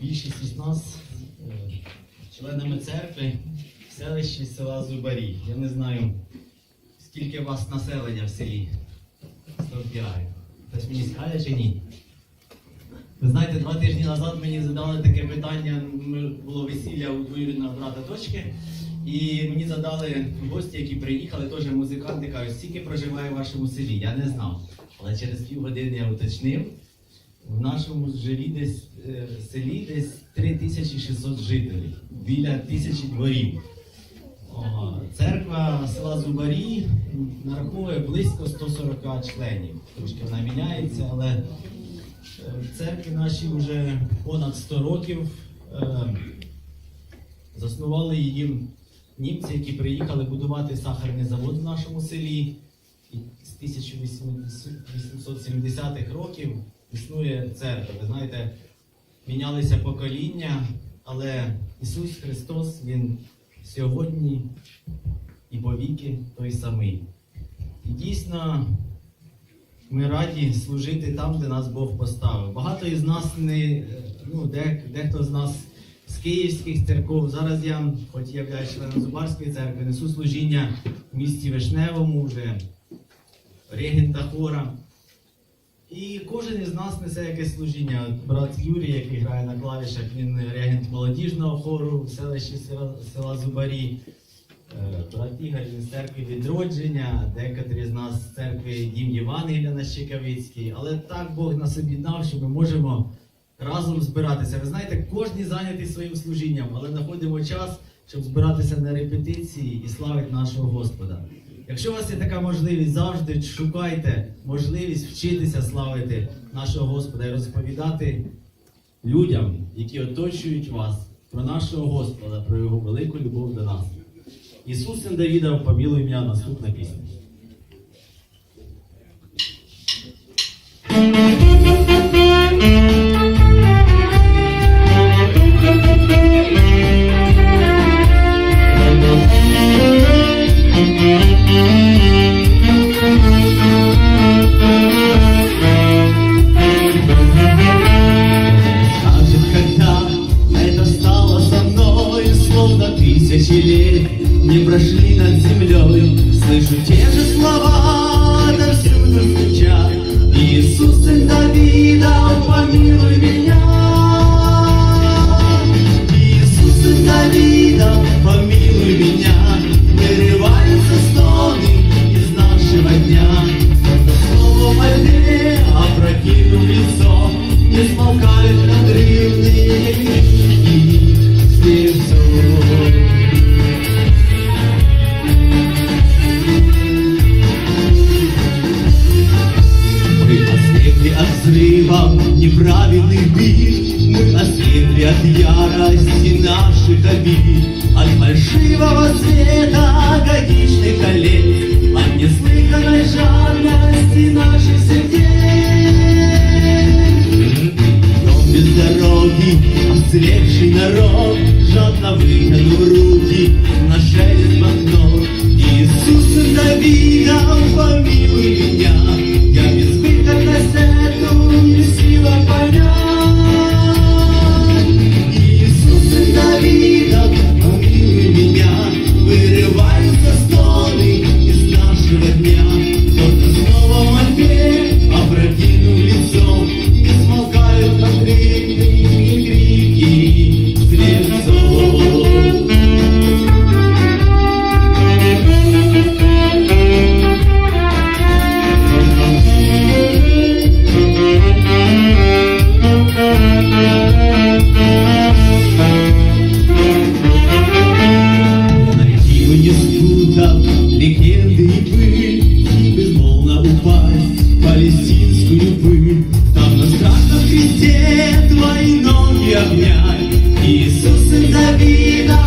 більшість із нас е, членами церкви в селищі села Зубарі. Я не знаю, скільки у вас населення в селі. 45. Хтось мені скаже чи ні? Ви знаєте, два тижні назад мені задали таке питання, було весілля у двоюрідного брата дочки, і мені задали гості, які приїхали, теж музиканти, кажуть, скільки проживає в вашому селі. Я не знав. Але через півгодини я уточнив. В нашому жилі десь е, селі десь 3600 жителів, біля тисячі дворів. Церква села Зубарі нараховує близько 140 членів. Трошки вона міняється, але е, в церкві нашій вже понад 100 років. Е, Заснували її німці, які приїхали будувати сахарний завод в нашому селі. І з 1870-х років існує церква. Ви знаєте, мінялися покоління, але Ісус Христос, Він сьогодні і повіки той самий. І дійсно ми раді служити там, де нас Бог поставив. Багато із нас не, ну, де, дехто з нас з київських церков. Зараз я, хоч я являюсь членом Зубарської церкви, несу служіння в місті Вишневому вже регента хора. І кожен із нас несе якесь служіння. Брат Юрій, який грає на клавішах, він регент молодіжного хору в селищі села, села Зубарі. Е, Брат Ігор він з церкви відродження, декотрі з нас з церкви Дім Євангелія на Щекавицькій. Але так Бог нас об'єднав, що ми можемо разом збиратися. Ви знаєте, кожен зайнятий своїм служінням, але знаходимо час, щоб збиратися на репетиції і славити нашого Господа. Якщо у вас є така можливість, завжди шукайте можливість вчитися славити нашого Господа і розповідати людям, які оточують вас, про нашого Господа, про його велику любов до нас. Ісус син Давіда, помілуй ім'я, наступна пісня. Не прошли над землей. Слышу те же слова, отовсюду звучат. Иисус, сын Давида, помилуй меня. Мы ослепли от ярости наших обид, От фальшивого света годичных колец, От неслыханной жадности наших сердец. Дом без дороги, ослепший народ, Жадно вытянув руки палестинскую. Там на страшном кресте твои ноги обнять. Иисус, сын Давида,